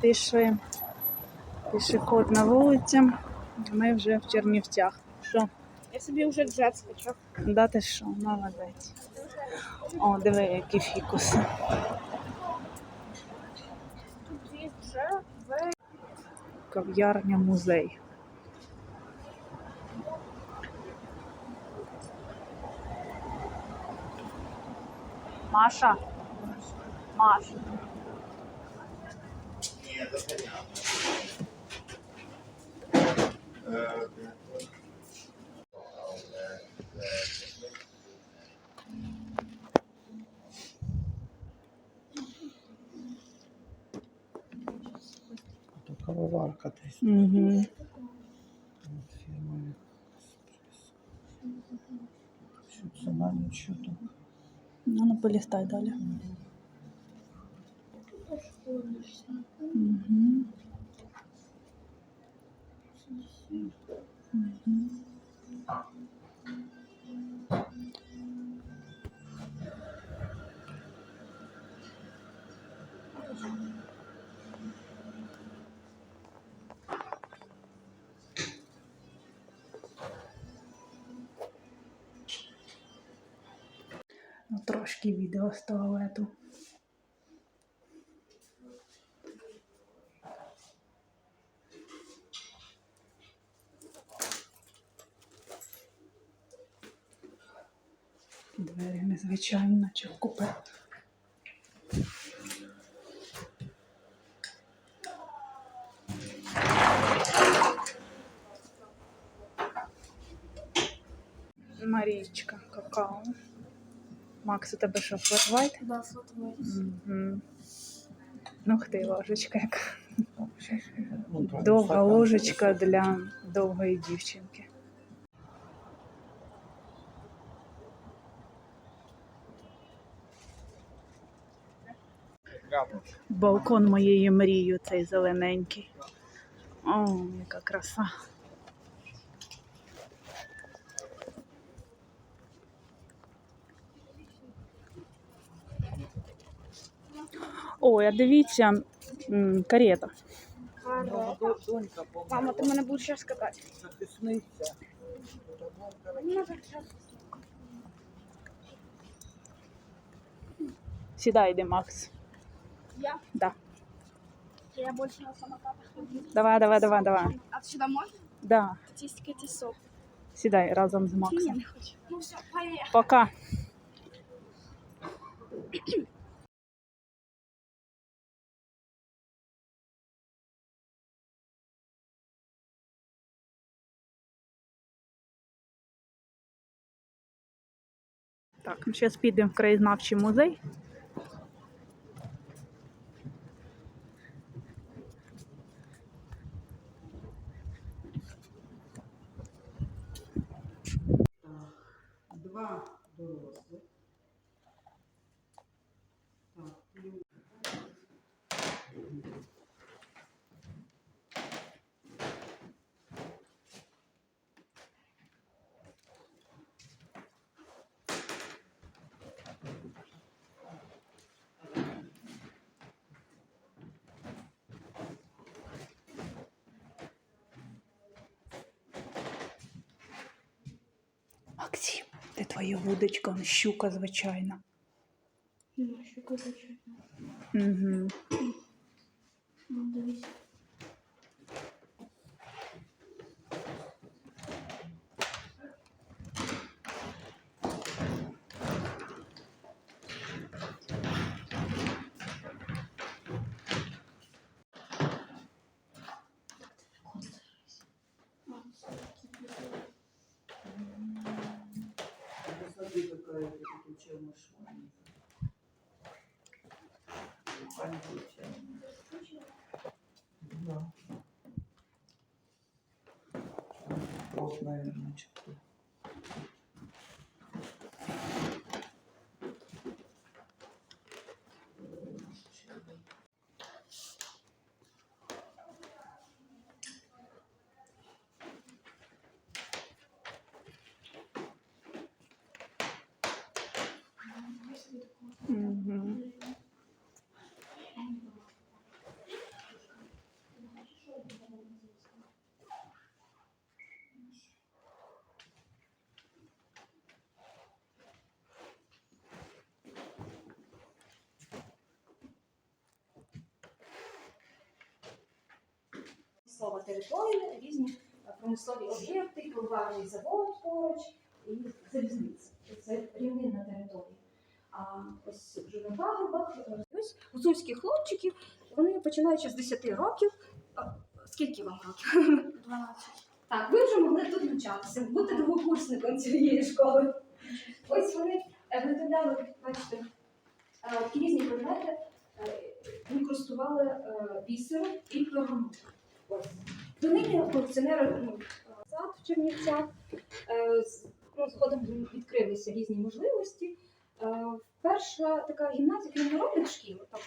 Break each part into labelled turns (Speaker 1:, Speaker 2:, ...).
Speaker 1: Пішли. Пішохідна вулиця. Ми вже в Чернівцях. Що?
Speaker 2: Я собі вже джет скачав.
Speaker 1: Да ти що, молодець. О, диви, які фікуси. Кав'ярня музей. Маша. Маша.
Speaker 3: То кавоварка десь
Speaker 1: Угу.
Speaker 3: от фірмою. Що це на ніч тут?
Speaker 1: Ну, ну полістай далі. Угу. Ну, трошки відео з туалету. Двері незвичайно, наче в купе. Марічка, какао. Макс, у тебе що, флешвайт?
Speaker 2: Да.
Speaker 1: Угу. Ну ти ложечка яка.
Speaker 3: Ну,
Speaker 1: Довга ложечка для довгої дівчинки. Балкон моєї мрії, цей зелененький. О, яка краса. Ой, а дивіться, м, карета.
Speaker 2: Гарно.
Speaker 3: Ну, Донька,
Speaker 2: Мама, ти мене будеш зараз катати.
Speaker 3: затиснися.
Speaker 2: Ну, так, щас.
Speaker 1: Сідай, йди, Макс.
Speaker 2: Я?
Speaker 1: Да.
Speaker 2: Я больше на самокатах ходил.
Speaker 1: Давай, давай, давай, давай.
Speaker 2: А ты сюда можно?
Speaker 1: Да.
Speaker 2: Тут есть какие-то сок.
Speaker 1: Сідай разом з
Speaker 2: Я
Speaker 1: Максом.
Speaker 2: не хочу. Ну все, поехали.
Speaker 1: Пока. Так, зараз підемо в краєзнавчий музей.
Speaker 3: Два дорослих.
Speaker 1: Максим, де твоя вудочка? Он щука, звичайна.
Speaker 2: Ну, звичайно.
Speaker 1: Угу.
Speaker 3: чому ж. Да. Вот, наверное, что-то.
Speaker 4: Промислова територія, різні промислові об'єкти, пивоварний завод поруч і залізниця. Це рівнинна територія. А ось вже на пагорбах ось гуцульські хлопчики, вони починаючи з 10 років. Скільки вам років?
Speaker 2: 12.
Speaker 4: Так, ви вже могли тут навчатися, бути другокурсником цієї школи. Ось вони е, виготовляли, бачите, е, різні предмети, е, інкрустували е, бісером і пергамотом. Донині колекціонери ну, сад в Чернівцях. Е, ну, Згодом відкрилися різні можливості. Е, Перша така гімназія кримінальних шкіл. Тобто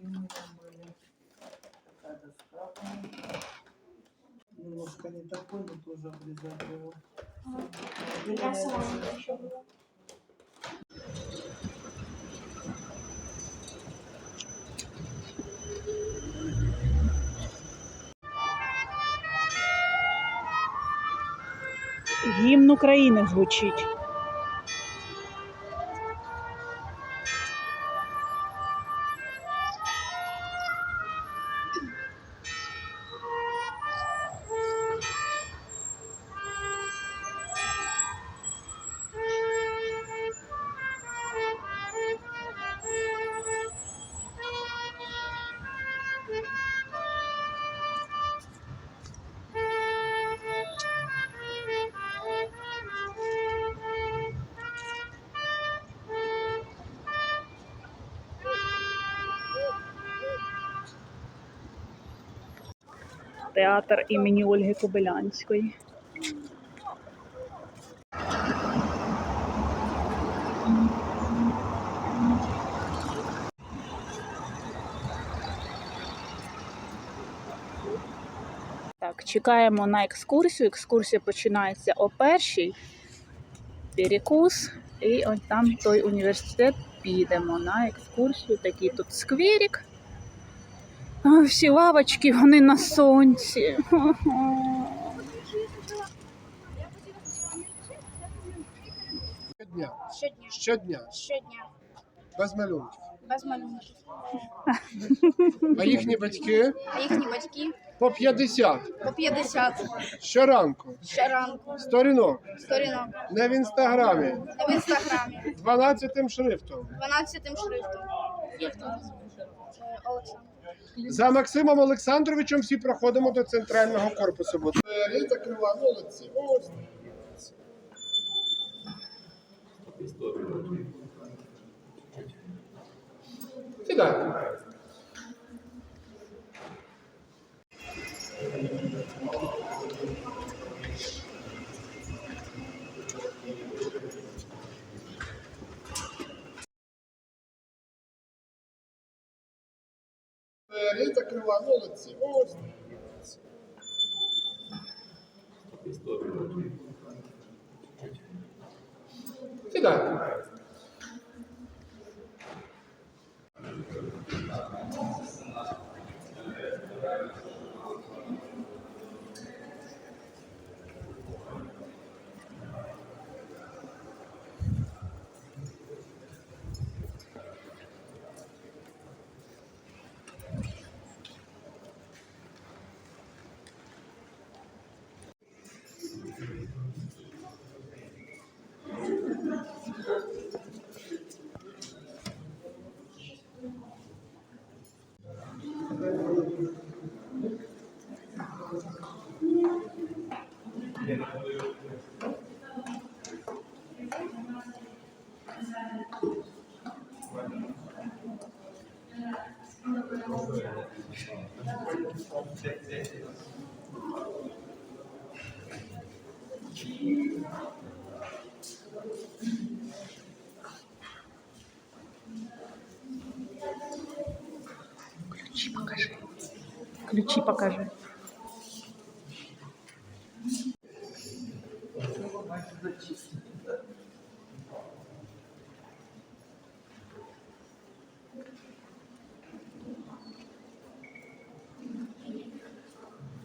Speaker 3: У меня были. Такая доска. Немножко не такой, но тоже обрезать его.
Speaker 2: Я сама еще была.
Speaker 1: Гімн України звучить. Театр імені Ольги Кобилянської. Так, чекаємо на екскурсію. Екскурсія починається о першій. Перекус. І ось там той університет. Підемо на екскурсію. Такий тут скверик. А, всі лавочки, вони на сонці.
Speaker 5: Щодня,
Speaker 2: Щодня.
Speaker 5: щодня,
Speaker 2: Щодня.
Speaker 5: без малюнків.
Speaker 2: Без малюнків.
Speaker 5: А їхні батьки
Speaker 2: А їхні батьки
Speaker 5: по 50
Speaker 2: по 50
Speaker 5: щоранку.
Speaker 2: щоранку.
Speaker 5: Сторінок
Speaker 2: Сторінок.
Speaker 5: не в інстаграмі,
Speaker 2: Не в інстаграмі.
Speaker 5: 12 шрифтом.
Speaker 2: 12 шрифтом.
Speaker 5: Як там?
Speaker 2: Е, Олександр.
Speaker 5: За Максимом Олександровичем всі проходимо до центрального корпусу. Молодці. Ось. Сідайте. Двері закрила молодці. молодці. Сідайте.
Speaker 1: Ключі покажи.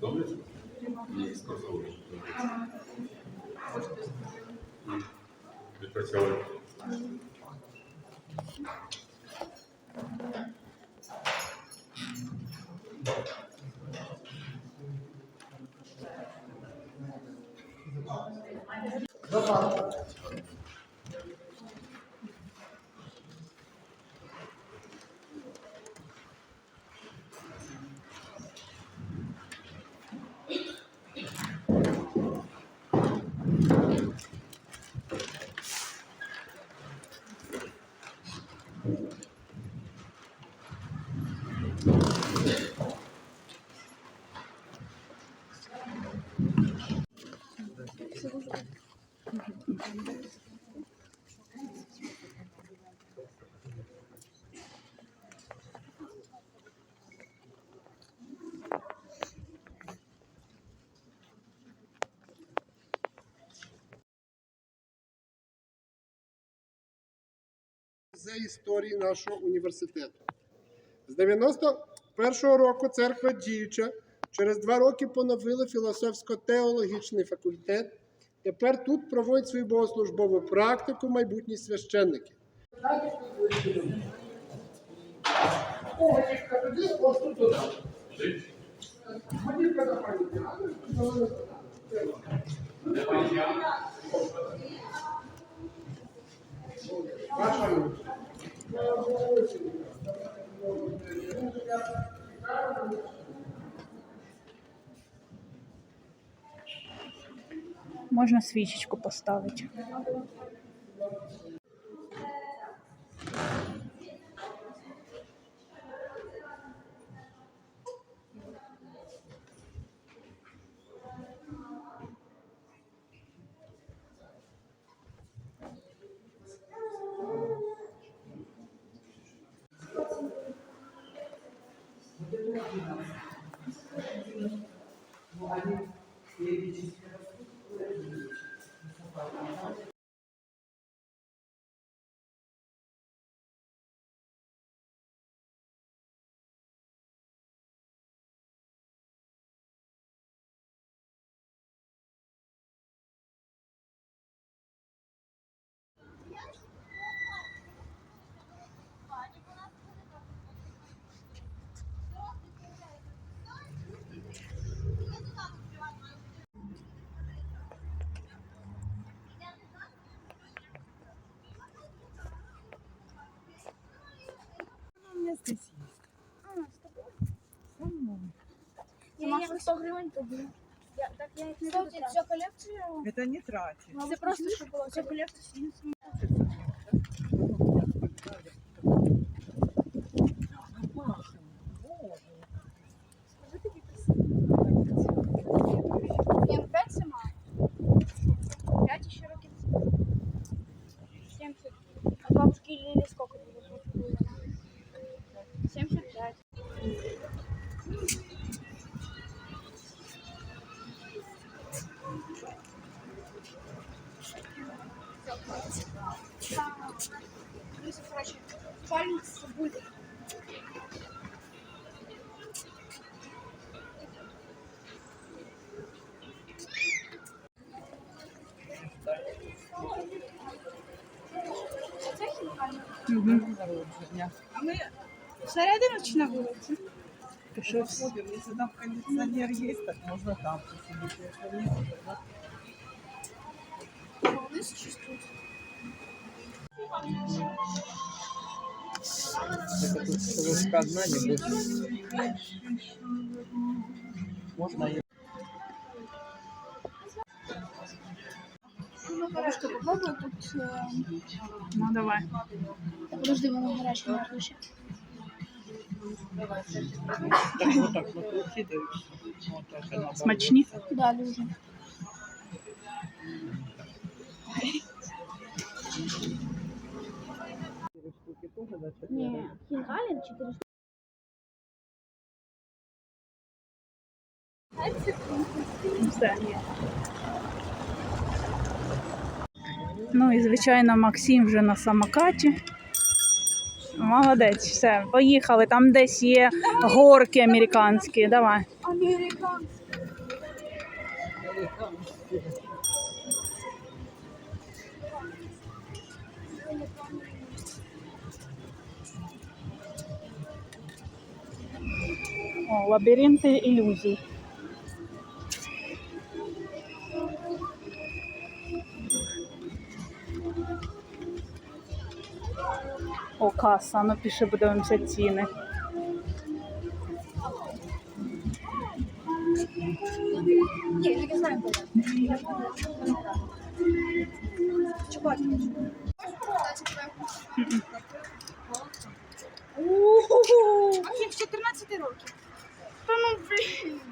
Speaker 6: Добре? Ні, скасовуєш. Відпрацьовує.
Speaker 5: З історії нашого університету. З 91-го року церква діюча. Через два роки поновили філософсько-теологічний факультет. Тепер тут проводять свою богослужбову практику майбутні священники. О,
Speaker 1: Можна свічечку поставити.
Speaker 2: Це може Thank you. 100 гривень тоді. Я, так я їх не буду
Speaker 7: колекція,
Speaker 8: Это не тратить.
Speaker 2: Це просто шоколад. Це колекція.
Speaker 3: народження.
Speaker 2: А ми всередину чи на вулиці?
Speaker 3: Що входимо, якщо там кондиціонер є, так можна там посидіти. Якщо ні, то так.
Speaker 2: Вниз чи тут?
Speaker 3: Це тут солодка одна не буде. Можна
Speaker 2: Ну, гарячку попробуй тут. е,
Speaker 1: Ну давай.
Speaker 2: Подожди, воно гаряче не ще.
Speaker 3: так отак накрутити. Отак вона
Speaker 1: Смачні?
Speaker 2: Да, дуже.
Speaker 3: Чотири штуки теж, да, чи
Speaker 2: Ні, хінкалі 4
Speaker 1: Все. Ну і звичайно, Максим вже на самокаті. Молодець, все, поїхали. Там десь є горки американські. Давай.
Speaker 2: Американці.
Speaker 1: О, лабіринти ілюзій. О, каса, ну пішли подивимося ціни.
Speaker 4: Ні, я не знаю.
Speaker 2: А в 14 років. Та ну, блін.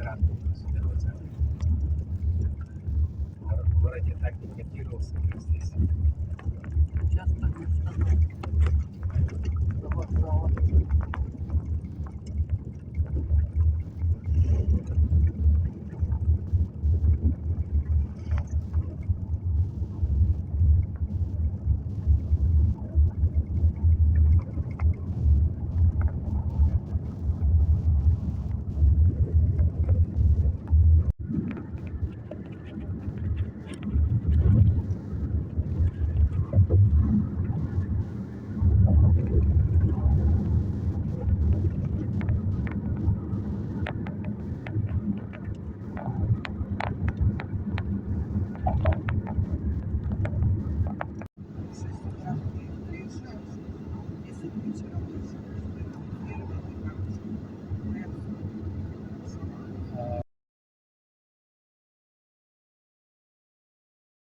Speaker 3: esperando.